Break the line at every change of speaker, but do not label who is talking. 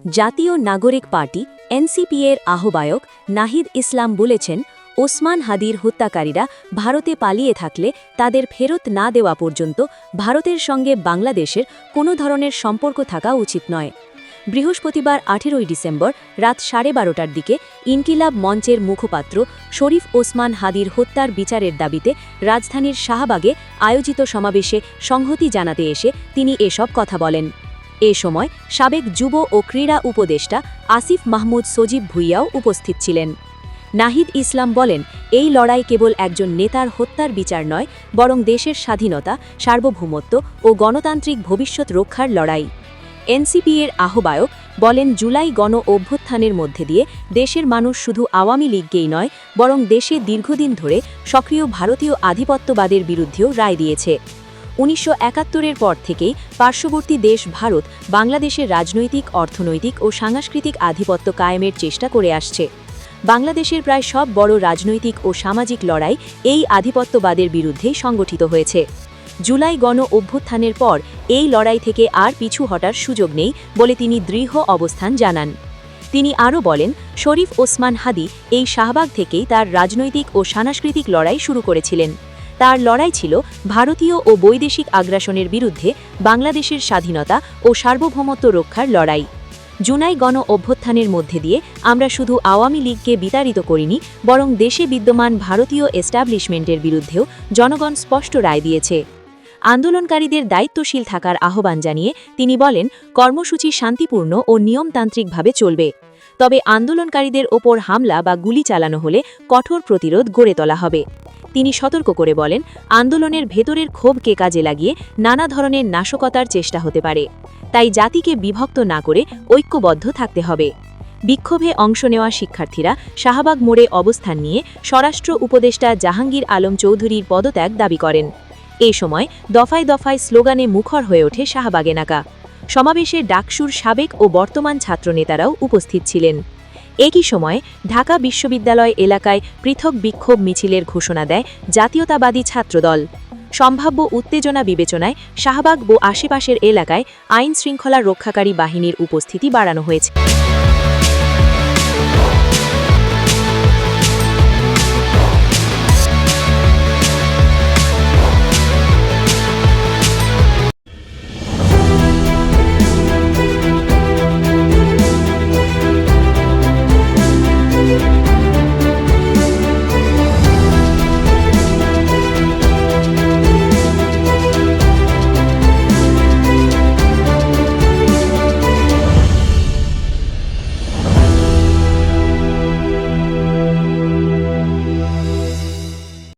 জাতীয় নাগরিক party NCP এর আহ্বায়ক নাহিদ ইসলাম বলেছেন, ওসমান হাদির হত্যাকারীরা ভারতে পালিয়ে থাকলে তাদের ফেরত না দেওয়া পর্যন্ত ভারতের সঙ্গে বাংলাদেশের কোনো ধরনের সম্পর্ক থাকা উচিত নয়। বৃহস্পতিবার আঠেরোই ডিসেম্বর রাত সাড়ে বারোটার দিকে ইনকিলাব মঞ্চের মুখপাত্র শরীফ ওসমান হাদির হত্যার বিচারের দাবিতে রাজধানীর শাহবাগে আয়োজিত সমাবেশে সংহতি জানাতে এসে তিনি এসব কথা বলেন। এ সময় সাবেক যুব ও ক্রীড়া উপদেষ্টা আসিফ মাহমুদ সজীব ভুইয়াও উপস্থিত ছিলেন। নাহিদ ইসলাম বলেন, এই লড়াই কেবল একজন নেতার হত্যার বিচার নয়, বরং দেশের স্বাধীনতা, সার্বভৌমত্ব ও গণতান্ত্রিক ভবিষ্যৎ রক্ষার লড়াই। এনসিপি এর আহ্বায়ক বলেন, জুলাই গণ অভ্যুত্থানের মধ্যে দিয়ে দেশের মানুষ শুধু আওয়ামী লীগকেই নয়, বরং দেশে দীর্ঘদিন ধরে সক্রিয় ভারতীয় আধিপত্যবাদের বিরুদ্ধেও রায় দিয়েছে। উনিশশো একাত্তরের পর থেকেই পার্শ্ববর্তী দেশ ভারত বাংলাদেশের রাজনৈতিক, অর্থনৈতিক ও সাংস্কৃতিক আধিপত্য কায়েমের চেষ্টা করে আসছে। বাংলাদেশের প্রায় সব বড় রাজনৈতিক ও সামাজিক লড়াই এই আধিপত্যবাদের বিরুদ্ধে সংগঠিত হয়েছে। জুলাই গণ অভ্যুত্থানের পর এই লড়াই থেকে আর পিছু হটার সুযোগ নেই বলে তিনি দৃঢ় অবস্থান জানান। তিনি আরও বলেন, শরীফ ওসমান হাদি এই শাহবাগ থেকেই তার রাজনৈতিক ও সাংস্কৃতিক লড়াই শুরু করেছিলেন। তার লড়াই ছিল ভারতীয় ও বৈদেশিক আগ্রাসনের বিরুদ্ধে বাংলাদেশের স্বাধীনতা ও সার্বভৌমত্ব রক্ষার লড়াই। জুনাই গণ অভ্যুত্থানের মধ্যে দিয়ে আমরা শুধু আওয়ামী লীগকে বিতাড়িত করিনি, বরং দেশে বিদ্যমান ভারতীয় এস্টাবলিশমেন্টের বিরুদ্ধেও জনগণ স্পষ্ট রায় দিয়েছে। আন্দোলনকারীদের দায়িত্বশীল থাকার আহ্বান জানিয়ে তিনি বলেন, কর্মসূচি শান্তিপূর্ণ ও নিয়মতান্ত্রিকভাবে চলবে। তবে আন্দোলনকারীদের ওপর হামলা বা গুলি চালানো হলে কঠোর প্রতিরোধ গড়ে তোলা হবে। তিনি সতর্ক করে বলেন, আন্দোলনের ভেতরের ক্ষোভকে কাজে লাগিয়ে নানা ধরনের নাশকতার চেষ্টা হতে পারে। তাই জাতিকে বিভক্ত না করে ঐক্যবদ্ধ থাকতে হবে। বিক্ষোভে অংশ নেওয়া শিক্ষার্থীরা শাহবাগ মোড়ে অবস্থান নিয়ে স্বরাষ্ট্র উপদেষ্টা জাহাঙ্গীর আলম চৌধুরীর পদত্যাগ দাবি করেন। এ সময় দফায় দফায় স্লোগানে মুখর হয়ে ওঠে শাহবাগ এলাকা। সমাবেশে ডাকসুর সাবেক ও বর্তমান ছাত্রনেতারাও উপস্থিত ছিলেন। একই সময়ে ঢাকা বিশ্ববিদ্যালয় এলাকায় পৃথক বিক্ষোভ মিছিলের ঘোষণা দেয় জাতীয়তাবাদী ছাত্রদল। সম্ভাব্য উত্তেজনা বিবেচনায় শাহবাগ ও আশেপাশের এলাকায় আইন শৃঙ্খলা রক্ষাকারী বাহিনীর উপস্থিতি বাড়ানো হয়েছে।